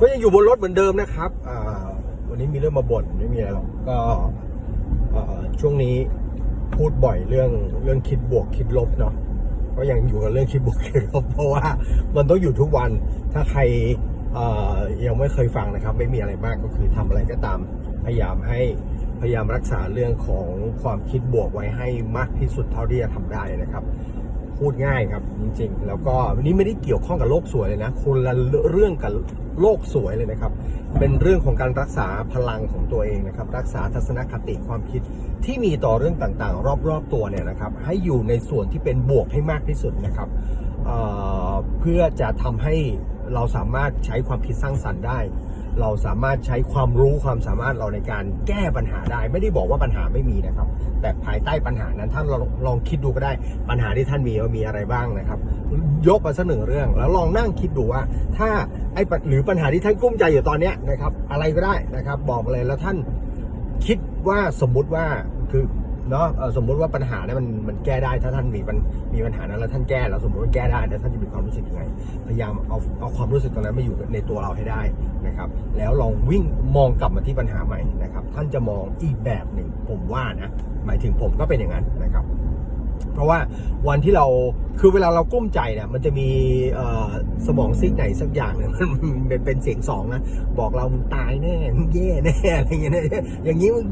ก็ยังอยู่บนรถเหมือนเดิมนะครับอ่าวันนี้มีเรื่องมาบ่นไม่มีอะไรหรอกก็อ่อช่วงนี้พูดบ่อยเรื่องเรื่องคิดบวกคิดลบเนาะก็ยังอยู่กับเรื่องคิดบวกคิดลบเพราะว่ามันต้องอยู่ทุกวันถ้าใครยังไม่เคยฟังนะครับ ไม่มีอะไรมากก็คือทำอะไรก็ตาม พยายามให้พยายามรักษาเรื่องของความคิดบวกไว้ให้มากที่สุดเท่าที่จะทำได้นะครับ พูดง่ายครับจริงๆ แล้วก็วันนี้ไม่ได้เกี่ยวข้องกับโลกสวยเลยนะคนละเรื่องกับโลกสวยเลยนะครับ เป็นเรื่องของการรักษาพลังของตัวเองนะครับ รักษาทัศนคติความคิดที่มีต่อเรื่องต่างๆ รอบๆตัวเนี่ยนะครับ ให้อยู่ในส่วนที่เป็นบวกให้มากที่สุดนะครับเเพื่อจะทำให้เราสามารถใช้ความคิดสร้างสรรค์ได้ เราสามารถใช้ความรู้ความสามารถเราในการแก้ปัญหาได้ ไม่ได้บอกว่าปัญหาไม่มีนะครับ แต่ภายใต้ปัญหานั้นท่านลองลองคิดดูก็ได้ปัญหาที่ท่านมีว่ามีอะไรบ้างนะครับ ยกมาสักหนึ่งเรื่อง แล้วลองนั่งคิดดูว่า ถ้าไอ้หรือปัญหาที่ท่านกุ้มใจอยู่ตอนนี้นะครับ อะไรก็ได้นะครับ บอกมาเลยแล้วท่านคิดว่าสมมุติว่าคือ เนาะสมมุติว่าปัญหานั้นมันมันแก้ได้ถ้าท่านมีปัญมีปัญหานั้นแล้วท่านแก้แล้วสมมติว่าแก้ได้แล้วท่านจะมีความรู้สึกยังไง พยายามเอาเอาความรู้สึกตรงนั้นมาอยู่ในตัวเราให้ได้นะครับ แล้วลองวิ่งมองกลับมาที่ปัญหาใหม่นะครับ ท่านจะมองอีกแบบหนึ่งผมว่านะหมายถึงผมก็เป็นอย่างนั้นนะครับ เพราะว่าวันที่เราคือเวลาเรากุ้มใจเนี่ยมันจะมีสมองซีกไหนสักอย่างเนี่ยมันเป็นเสียงสองนะบอกเรามึงตายแน่มึงแย่แน่อะไรอย่างเงี้ยอย่างนี้มึง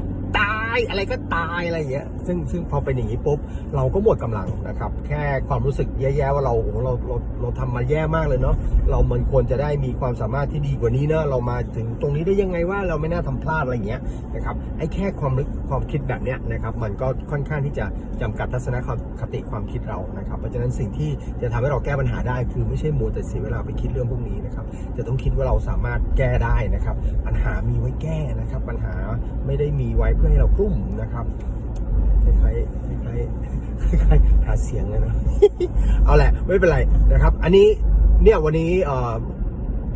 ายอะไรก็ตายอะไรอย่างเงี้ยซึ่งซึ่งพอเป็นอย่างนี้ปุ๊บเราก็หมดกำลังนะครับ แค่ความรู้สึกแย่ๆว่าเราโอ้เราเราเราทำมาแย่มากเลยเนาะเรามันควรจะได้มีความสามารถที่ดีกว่านี้เนอะเรามาถึงตรงนี้ได้ยังไงว่าเราไม่น่าทำพลาดอะไรอย่างเงี้ยนะครับไอ้แค่ความนึกความคิดแบบเนี้ยนะครับ มันก็ค่อนข้างที่จะจำกัดทัศนคติความคิดเรานะครับเพราะฉะนั้นสิ่งที่จะทำให้เราแก้ปัญหาได้ คือไม่ใช่มัวแต่เสียเวลาไปคิดเรื่องพวกนี้นะครับจะต้องคิดว่าเราสามารถแก้ได้นะครับ ปัญหามีไว้แก้นะครับ ปัญหาไม่ได้มีไว้เพื่อให้เรากลุ้มนะครับคล้ายๆคล้ายๆคล้ายๆหาเสียงเลยนะเอาแหละไม่เป็นไรนะครับ อันนี้เนี่ยวันนี้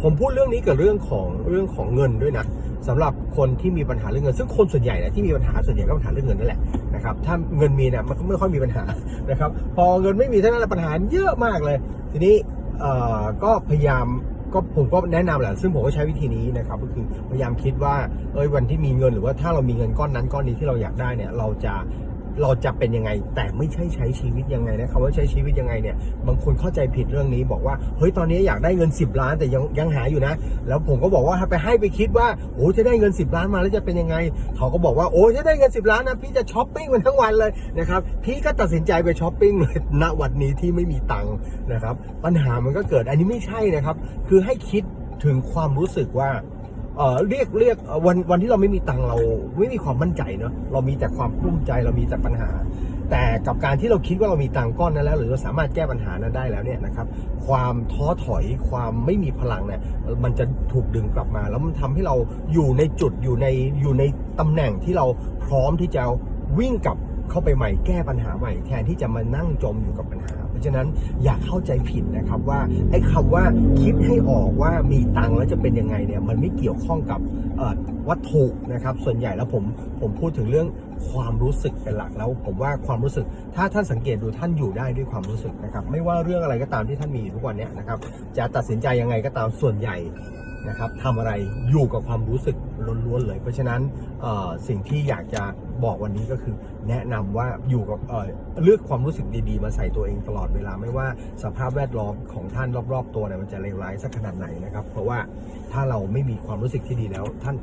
ผมพูดเรื่องนี้กับเรื่องของเรื่องของเงินด้วยนะสำหรับคนที่มีปัญหาเรื่องเงิน ซึ่งคนส่วนใหญ่นะที่มีปัญหาส่วนใหญ่ก็ปัญหาเรื่องเงินนั่นแหละนะครับถ้าเงินมีเนี่ยมันก็ไม่ค่อยมีปัญหานะครับ พอเงินไม่มีเท่านั้นแหละปัญหาเยอะมากเลย ทีนี้ก็พยายาม ก็ผมก็แนะนำแหละซึ่งผมก็ใช้วิธีนี้นะครับก็คือพยายามคิดว่าเอ้ยวันที่มีเงินหรือว่าถ้าเรามีเงินก้อนนั้นก้อนนี้ที่เราอยากได้เนี่ยเราจะ เราจะเป็นยังไง แต่ไม่ใช่ใช้ชีวิตยังไงนะคำว่าใช้ชีวิตยังไงเนี่ยบางคนเข้าใจผิดเรื่องนี้บอกว่าเฮ้ยตอนนี้อยากได้เงิน 10 ล้านแต่ยังยังหาอยู่นะ แล้วผมก็บอกว่าถ้าไปให้ไปคิดว่าโอ้จะได้เงิน 10 ล้านมาแล้วจะเป็นยังไง เขาก็บอกว่าโอ้จะได้เงิน 10 ล้านนะพี่จะช้อปปิ้งมันทั้งวันเลยนะครับพี่ก็ตัดสินใจไปช้อปปิ้งเลยณวันนี้ที่ไม่มีตังค์นะครับปัญหามันก็เกิดอันนี้ไม่ใช่นะครับ คือให้คิดถึงความรู้สึกว่า เอ่อเรียกเรียกวันวันที่เราไม่มีตังเราไม่มีความมั่นใจเนอะเรามีแต่ความกลุ้มใจเรามีแต่ปัญหา แต่กับการที่เราคิดว่าเรามีตังก้อนนั้นแล้ว หรือเราสามารถแก้ปัญหานั้นได้แล้วเนี่ยนะครับ ความท้อถอยความไม่มีพลังเนี่ยมันจะถูกดึงกลับมา แล้วมันทำให้เราอยู่ในจุดอยู่ในอยู่ในตำแหน่งที่เราพร้อมที่จะวิ่งกลับเข้าไปใหม่แก้ปัญหาใหม่ แทนที่จะมานั่งจมอยู่กับปัญหา ราะฉะนั้นอย่าเข้าใจผิดนะครับว่าไอ้คำว่าคิดให้ออกว่ามีตังค์แล้วจะเป็นยังไงเนี่ยมันไม่เกี่ยวข้องกับเอ่อวัตถุนะครับ ส่วนใหญ่แล้วผมผมพูดถึงเรื่องความรู้สึกเป็นหลักแล้ว ผมว่าความรู้สึก ถ้าท่านสังเกตดูท่านอยู่ได้ด้วยความรู้สึกนะครับ ไม่ว่าเรื่องอะไรก็ตามที่ท่านมีทุกวันนี้นะครับ จะตัดสินใจยังไงก็ตามส่วนใหญ่นะครับทำอะไรอยู่กับความรู้สึก ล้วนๆเลย เพราะฉะนั้นสิ่งที่อยากจะบอกวันนี้ก็คือ แนะนำว่าอยู่กับเเลือกความรู้สึกดีๆ มาใส่ตัวเองตลอดเวลาไม่ว่าสภาพแวดล้อมของท่านรอบๆ ตัวเนี่ยมันจะเลวร้ายสักขนาดไหนนะครับ เพราะว่าถ้าเราไม่มีความรู้สึกที่ดีแล้วท่าน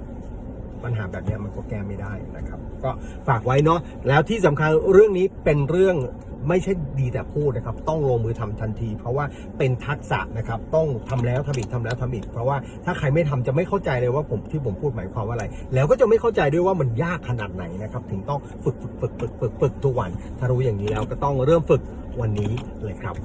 ปัญหาแบบเนี้ยมันก็แก้ไม่ได้นะครับ ก็ฝากไว้เนาะแล้วที่สำคัญเรื่องนี้เป็นเรื่องไม่ใช่ดีแต่พูดนะครับ ต้องลงมือทำทันที เพราะว่าเป็นทักษะนะครับ ต้องทำแล้วทำอีกทำแล้วทำอีก เพราะว่าถ้าใครไม่ทำจะไม่เข้าใจเลยว่าผมที่ผมพูดหมายความว่าอะไร แล้วก็จะไม่เข้าใจด้วยว่ามันยากขนาดไหนนะครับ ถึงต้องฝึกฝึกฝึกฝึกฝึกฝึกทุกวัน ถ้ารู้อย่างนี้แล้วก็ต้องเริ่มฝึกวันนี้เลยครับ